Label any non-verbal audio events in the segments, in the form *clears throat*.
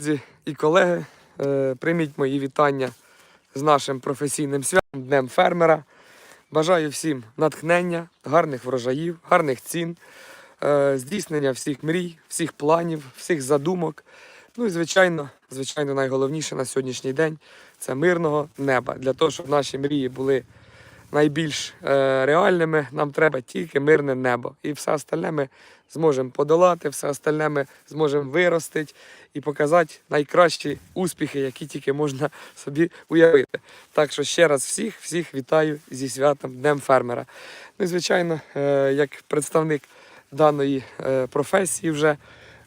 Друзі і колеги, е, прийміть мої вітання з нашим професійним святом Днем фермера. Бажаю всім натхнення, гарних врожаїв, гарних цін, е, здійснення всіх мрій, всіх планів, всіх задумок. Ну і звичайно, звичайно, найголовніше на сьогоднішній день це мирного неба. Для того, щоб наші мрії були найбільш е, реальними, нам треба тільки мирне небо. І все остальне ми зможемо подолати, все остальне ми зможемо виростити і показати найкращі успіхи, які тільки можна *laughs* собі уявити. Так що ще раз всіх, всіх вітаю зі святом Днем фермера. Ну і звичайно, е, як представник даної е, професії вже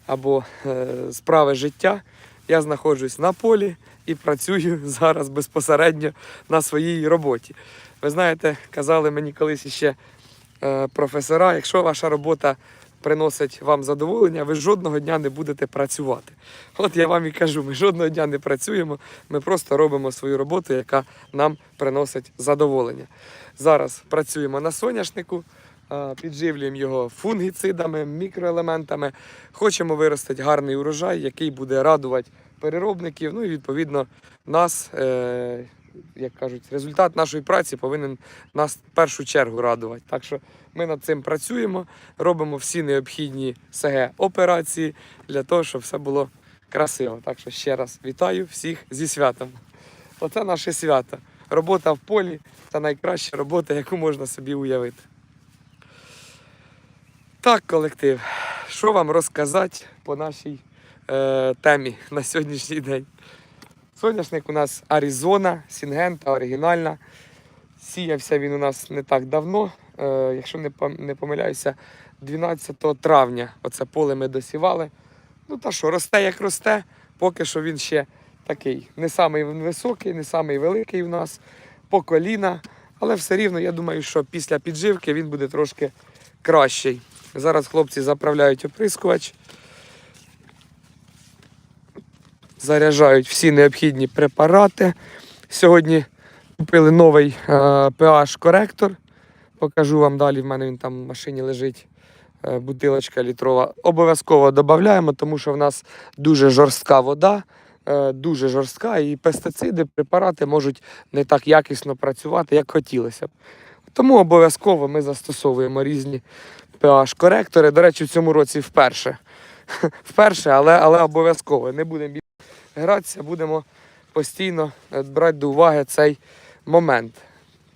або е, справи життя, я знаходжусь на полі і працюю *laughs* зараз безпосередньо на своїй роботі. Ви знаєте, казали мені колись ще професора, якщо ваша робота приносить вам задоволення, ви жодного дня не будете працювати. От я вам і кажу, ми жодного дня не працюємо, ми просто робимо свою роботу, яка нам приносить задоволення. Зараз працюємо на соняшнику, підживлюємо його фунгіцидами, мікроелементами. Хочемо виростити гарний урожай, який буде радувати переробників. Ну і відповідно нас, е, як кажуть, результат нашої праці повинен нас в першу чергу радувати. Так що ми над цим працюємо, робимо всі необхідні СГ операції для того, щоб все було красиво. Так що ще раз вітаю всіх зі святом. Оце наше свято. Робота в полі це найкраща робота, яку можна собі уявити. Так, колектив, що вам розказати по нашій е, темі на сьогоднішній день? Соняшник у нас Аризона, Сінгента, оригінальна. Сіявся він у нас не так давно. Е, якщо не, помиляюся, 12 травня оце поле ми досівали. Ну та що, росте як росте, поки що він ще такий не самий високий, не самий великий у нас, по коліна. Але все рівно, я думаю, що після підживки він буде трошки кращий. Зараз хлопці заправляють оприскувач. Заряджають всі необхідні препарати. Сьогодні купили новий е, pH-коректор. Покажу вам далі. В мене він там в машині лежить. е, Бутилочка літрова. Обов'язково додаємо, тому що в нас дуже жорстка вода, е, дуже жорстка, і пестициди, препарати можуть не так якісно працювати, як хотілося б. Тому обов'язково ми застосовуємо різні pH-коректори. До речі, в цьому році вперше. *laughs* Вперше, але, але обов'язково. Не будемо гратися, будемо постійно е, брати до уваги цей момент.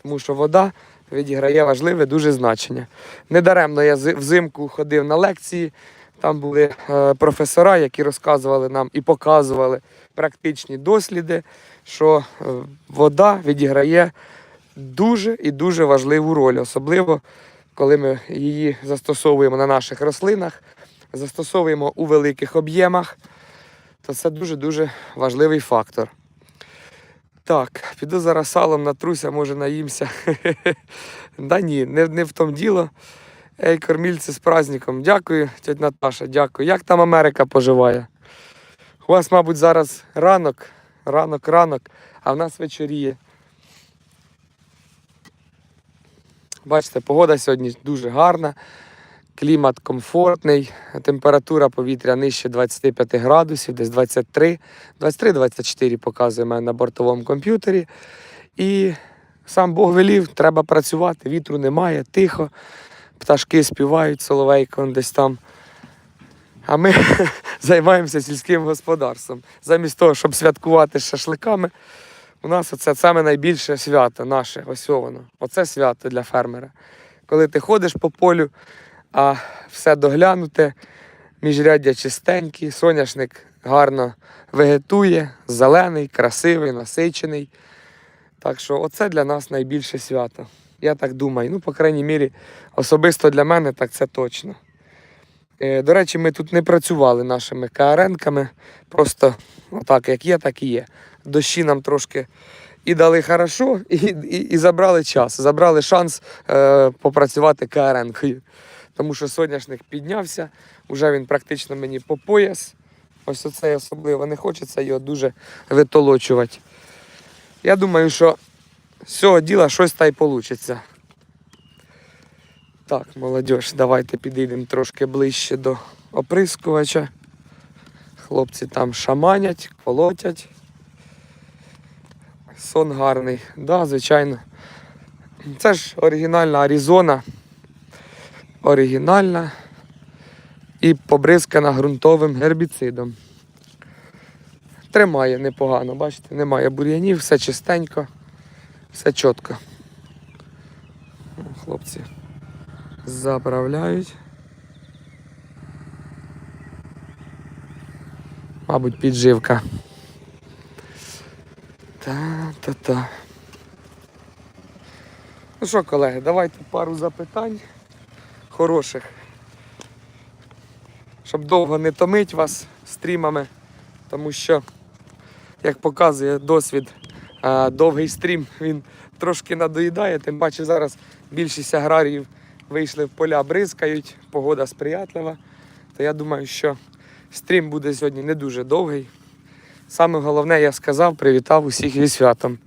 Тому що вода відіграє важливе дуже значення. Недаремно я взимку ходив на лекції. Там були е, професора, які розказували нам і показували практичні досліди, що е, вода відіграє дуже і дуже важливу роль, особливо коли ми її застосовуємо на наших рослинах, застосовуємо у великих об'ємах, то це дуже-дуже важливий фактор. Так, піду зараз салом натруся, може наїмся. *laughs* да ні, не, не в тому діло. Ей, кормільці з праздником. Дякую, тьоть Наташа, дякую. Як там Америка поживає? У вас, мабуть, зараз ранок, ранок, ранок, а в нас вечоріє. Бачите, погода сьогодні дуже гарна, клімат комфортний, температура повітря нижче 25 градусів, десь 23, 23-24 показує мене на бортовому комп'ютері. І сам Бог велів, треба працювати, вітру немає, тихо, пташки співають, соловейко десь там. А ми *laughs* займаємося сільським господарством. Замість того, щоб святкувати з шашликами, у нас оце саме найбільше свято наше, ось воно. Оце свято для фермера. Коли ти ходиш по полю, а все доглянуте, міжряддя чистенькі, соняшник гарно вегетує, зелений, красивий, насичений. Так що оце для нас найбільше свято. Я так думаю. Ну, по крайній мірі, особисто для мене, так це точно. Е, До речі, ми тут не працювали нашими КРНками. Просто отак, як є, так і є. Дощі нам трошки і дали хорошо, і, і, і забрали час, забрали шанс е, попрацювати КРНкою. Тому що соняшник піднявся, вже він практично мені по пояс. Ось оцей особливо не хочеться його дуже витолочувати. Я думаю, що з цього діла щось та й вийде. Так, молодь, давайте підійдемо трошки ближче до оприскувача. Хлопці там шаманять, колотять. Сон гарний. Да, звичайно. Це ж оригінальна Аризона. Оригінальна і побризкана ґрунтовим гербіцидом. Тримає непогано, бачите, немає бур'янів, все чистенько, все чітко. Хлопці заправляють. Мабуть, підживка. Та-та-та. Ну що, колеги, давайте пару запитань хороших. Щоб довго не томить вас стрімами, тому що, як показує досвід, довгий стрім він трошки надоїдає, тим паче зараз більшість аграріїв вийшли в поля, бризкають, погода сприятлива. То я думаю, що стрім буде сьогодні не дуже довгий. Саме головне, я сказав, привітав усіх зі святом.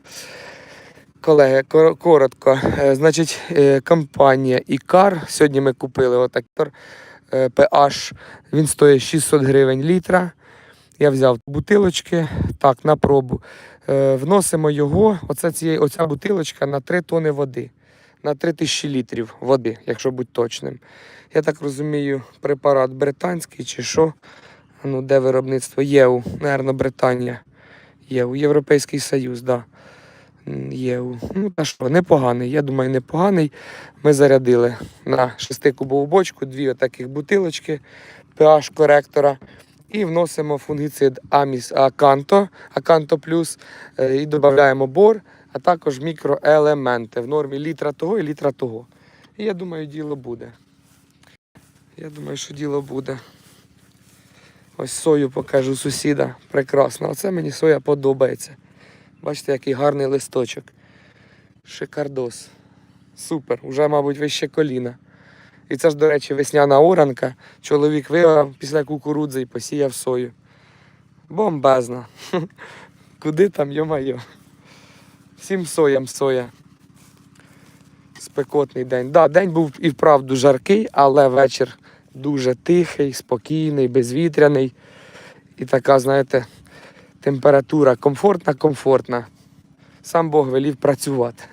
Колеги, коротко. Е, Значить, е, компанія Ікар. Сьогодні ми купили отактор е, PH. Він стоїть 600 гривень літра. Я взяв бутилочки так, на пробу. Е, Вносимо його, оце цієї, оця бутилочка на 3 тони води. На 3000 літрів води, якщо бути точним. Я так розумію, препарат британський чи що. Ну, де виробництво? ЄУ, напевно, Британія. ЄУ, Європейський Союз, так. Да. ЄУ. Ну, та що, непоганий. Я думаю, непоганий. Ми зарядили на 6-кубову бочку дві отаких бутилочки pH коректора. І вносимо фунгіцид Аміс Аканто, Аканто Плюс е, і додаємо бор, а також мікроелементи в нормі літра того і літра того. І я думаю, діло буде. Я думаю, що діло буде. Ось сою покажу сусіда. Прекрасно. Оце мені соя подобається. Бачите, який гарний листочок. Шикардос. Супер. Уже, мабуть, вище коліна. І це ж, до речі, весняна оранка. Чоловік вивав після кукурудзи і посіяв сою. Бомбезно. *laughs* Куди там, йо-майо. Всім соям соя. Спекотний день. Да, день був і вправду жаркий, але вечір дуже тихий, спокійний, безвітряний. І така, знаєте, температура комфортна, комфортна. Сам Бог велів працювати.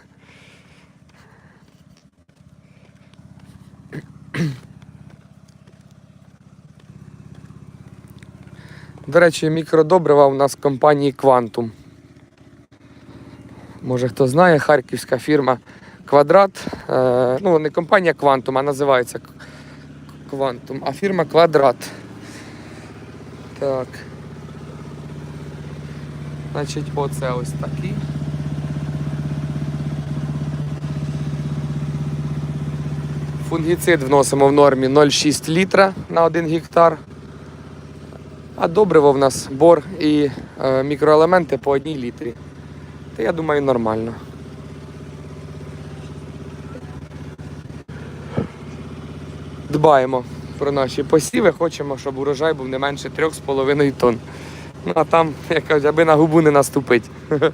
До речі, мікродобрива у нас в компанії Quantum. Може хто знає, харківська фірма Квадрат. Е, ну, не компанія Quantum, а називається Quantum, а фірма Квадрат. Так. Значить, оце ось такий. Фунгіцид вносимо в нормі 0,6 літра на 1 гектар. А добриво в нас бор і е, мікроелементи по одній літрі. Та я думаю, нормально. Дбаємо про наші посіви, хочемо, щоб урожай був не менше 3,5 тонн. Ну а там, як кажуть, аби на губу не наступить. *laughs*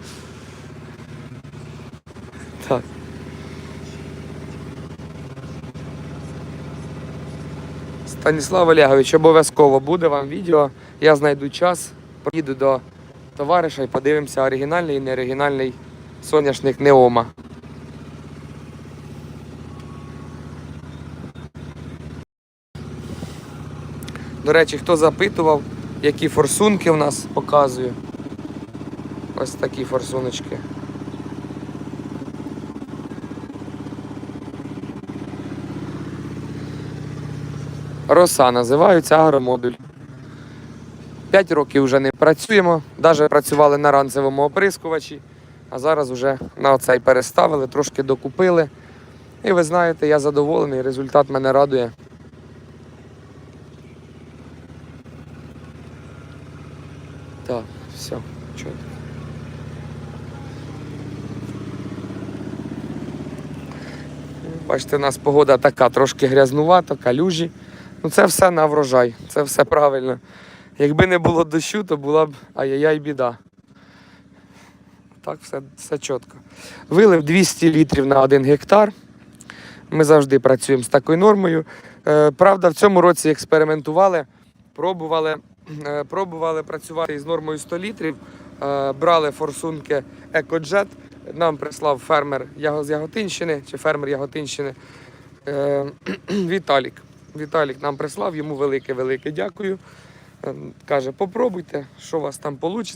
Так. Станіслав Олегович, обов'язково буде вам відео. Я знайду час, поїду до товариша і подивимося оригінальний і неоригінальний соняшник Неома. До речі, хто запитував, які форсунки в нас показую. Ось такі форсуночки. Роса називаються агромодуль. П'ять років вже не працюємо, навіть працювали на ранцевому оприскувачі, а зараз вже на оцей переставили, трошки докупили. І ви знаєте, я задоволений, результат мене радує. Так, все, чітко. Бачите, у нас погода така, трошки грязнувата, калюжі. Ну це все на врожай, це все правильно. Якби не було дощу, то була б ай-яй-яй біда. Так, все, все чітко. Вилив 200 літрів на 1 гектар. Ми завжди працюємо з такою нормою. Е, правда, в цьому році експериментували, пробували пробували працювати із нормою 100 літрів, е, брали форсунки Екоджет. Нам прислав фермер з Яготинщини чи фермер Яготинщини е, *clears throat* Віталік. Віталік нам прислав, йому велике-велике дякую. Е, Каже, попробуйте, що у вас там вийде,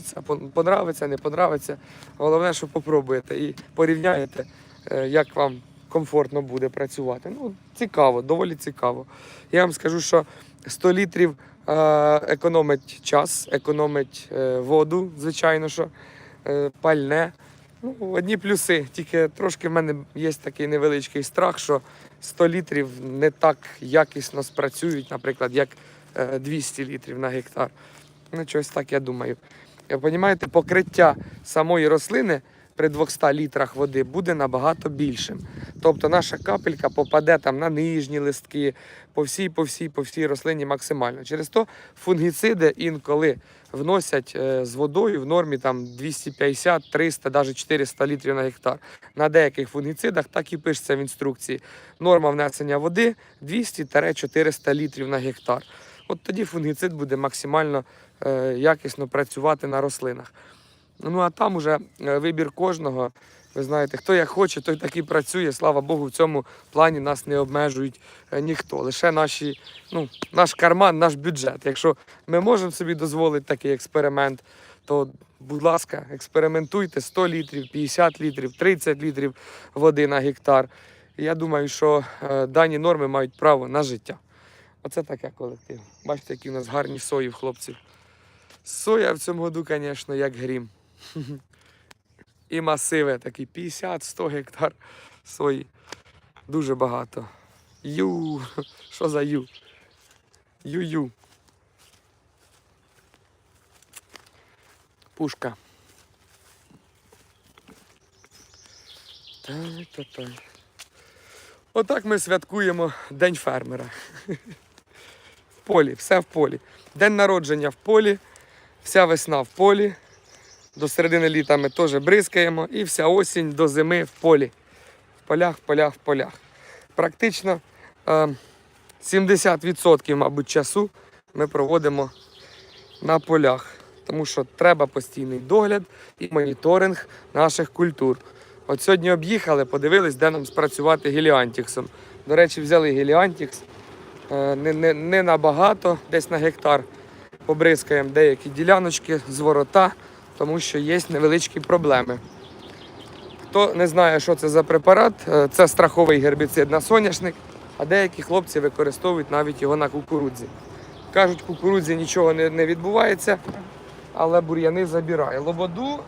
понравиться, не понравиться. Головне, що попробуєте і порівняєте, е, як вам комфортно буде працювати. Ну, цікаво, доволі цікаво. Я вам скажу, що 100 літрів е, економить час, економить е, воду, звичайно, що е, пальне. Ну, одні плюси, тільки трошки в мене є такий невеличкий страх, що 100 літрів не так якісно спрацюють, наприклад, як е, 200 літрів на гектар. Ну, щось так я думаю. Розумієте, покриття самої рослини при 200 літрах води буде набагато більшим. Тобто наша капелька попаде там на нижні листки, по всій, по всій, по всій рослині максимально. Через то фунгіциди інколи вносять е, з водою в нормі там 250, 300, навіть 400 літрів на гектар. На деяких фунгіцидах так і пишеться в інструкції. Норма внесення води 200-400 літрів на гектар. От тоді фунгіцид буде максимально е, якісно працювати на рослинах. Ну а там уже е, вибір кожного. Ви знаєте, хто як хоче, той так і працює. Слава Богу, в цьому плані нас не обмежують е, ніхто. Лише наші, ну, наш карман, наш бюджет. Якщо ми можемо собі дозволити такий експеримент, то, будь ласка, експериментуйте 100 літрів, 50 літрів, 30 літрів води на гектар. Я думаю, що е, дані норми мають право на життя. Оце таке колектив. Бачите, які у нас гарні сої в хлопців. Соя в цьому году, звісно, як грім. І масиви такі 50-100 гектар сої. Дуже багато. Ю. Що за ю? Ю-ю. Пушка. Та-та-та. Отак ми святкуємо День фермера. В полі, все в полі. День народження в полі, вся весна в полі. До середини літа ми теж бризкаємо і вся осінь до зими в полі. В полях, в полях, в полях. Практично е, 70% мабуть, часу ми проводимо на полях, тому що треба постійний догляд і моніторинг наших культур. От сьогодні об'їхали, подивились, де нам спрацювати геліантіксом. До речі, взяли геліантікс е, не, не, не набагато, десь на гектар. Побризкаємо деякі діляночки з ворота, тому що є невеличкі проблеми. Хто не знає, що це за препарат, е, це страховий гербіцид на соняшник, а деякі хлопці використовують навіть його на кукурудзі. Кажуть, кукурудзі нічого не, відбувається, але бур'яни забирає. Лободу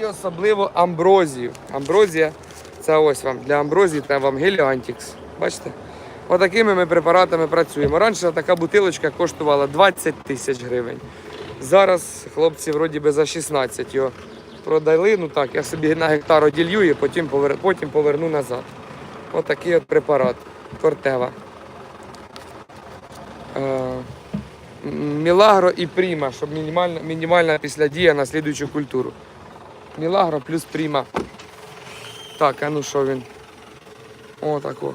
і особливо амброзію. Амброзія це ось вам. Для амброзії треба вам геліантікс. Бачите? Отакими ми препаратами працюємо. Раніше така бутилочка коштувала 20 тисяч гривень. Зараз хлопці вроді би за 16 його продали. Ну так, я собі на гектар оділью і потім, повер... потім поверну назад. Отакий от препарат. Кортева. Е, Мілагро і Пріма, щоб мінімальна, мінімальна післядія на слідуючу культуру. Мілагро плюс Пріма. Так, а ну що він? О, тако.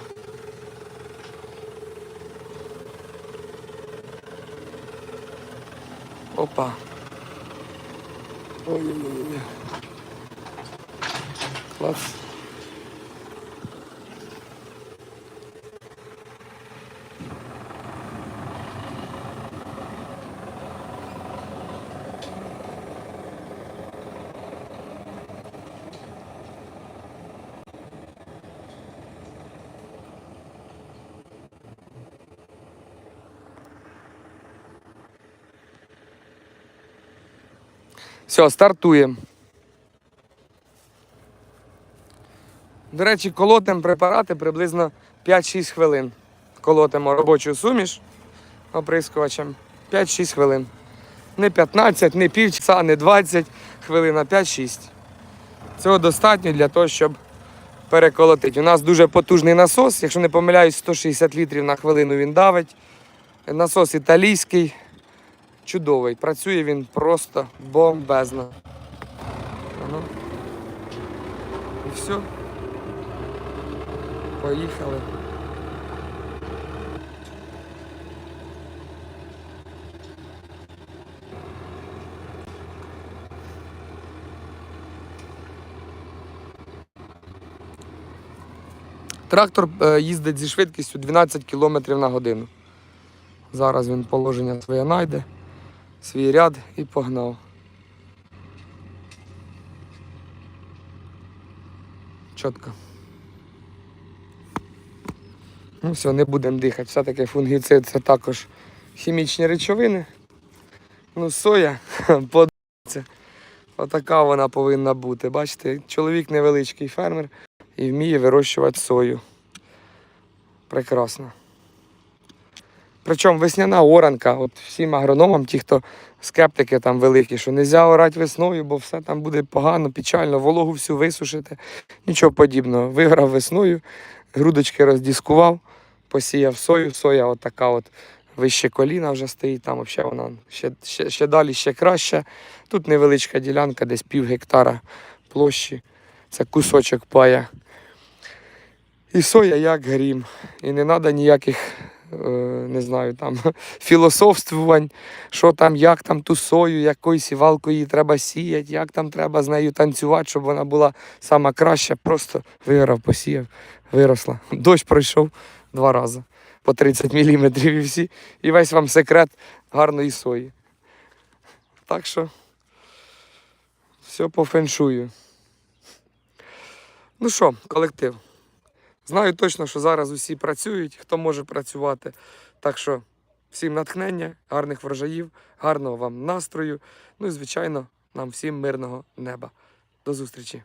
Опа. Ой-ой-ой. Клас. Все, стартуємо. До речі, колотимо препарати приблизно 5-6 хвилин. Колотимо робочу суміш оприскувачем 5-6 хвилин. Не 15, не півчаса, не 20 хвилин, а 5-6. Цього достатньо для того, щоб переколотити. У нас дуже потужний насос, якщо не помиляюсь, 160 літрів на хвилину він давить. Насос італійський, чудовий. Працює він просто бомбезно. Ага. І все. Поїхали. Трактор е, їздить зі швидкістю 12 км на годину. Зараз він положення своє знайде свій ряд і погнав. Чітко. Ну все, не будемо дихати. Все-таки фунгіцид це також хімічні речовини. Ну, соя *laughs* подобається. Отака вона повинна бути. Бачите, чоловік невеличкий фермер і вміє вирощувати сою. Прекрасно. Причому весняна оранка, от всім агрономам, ті, хто скептики там великі, що не можна орати весною, бо все там буде погано, печально, вологу всю висушити. Нічого подібного. Виграв весною, грудочки роздіскував, посіяв сою, соя отака от вище коліна вже стоїть, там взагалі вона ще, ще, ще далі, ще краще. Тут невеличка ділянка, десь пів гектара площі. Це кусочок пая. І соя як грім. І не треба ніяких, не знаю, там *laughs* філософствувань, що там, як там ту сою, якою сівалкою її треба сіяти, як там треба з нею танцювати, щоб вона була сама краща. Просто виграв, посіяв, виросла. *laughs* Дощ пройшов два рази по 30 мм і всі. І весь вам секрет гарної сої. Так що все по феншую. Ну що, колектив. Знаю точно, що зараз усі працюють, хто може працювати. Так що всім натхнення, гарних врожаїв, гарного вам настрою. Ну і, звичайно, нам всім мирного неба. До зустрічі!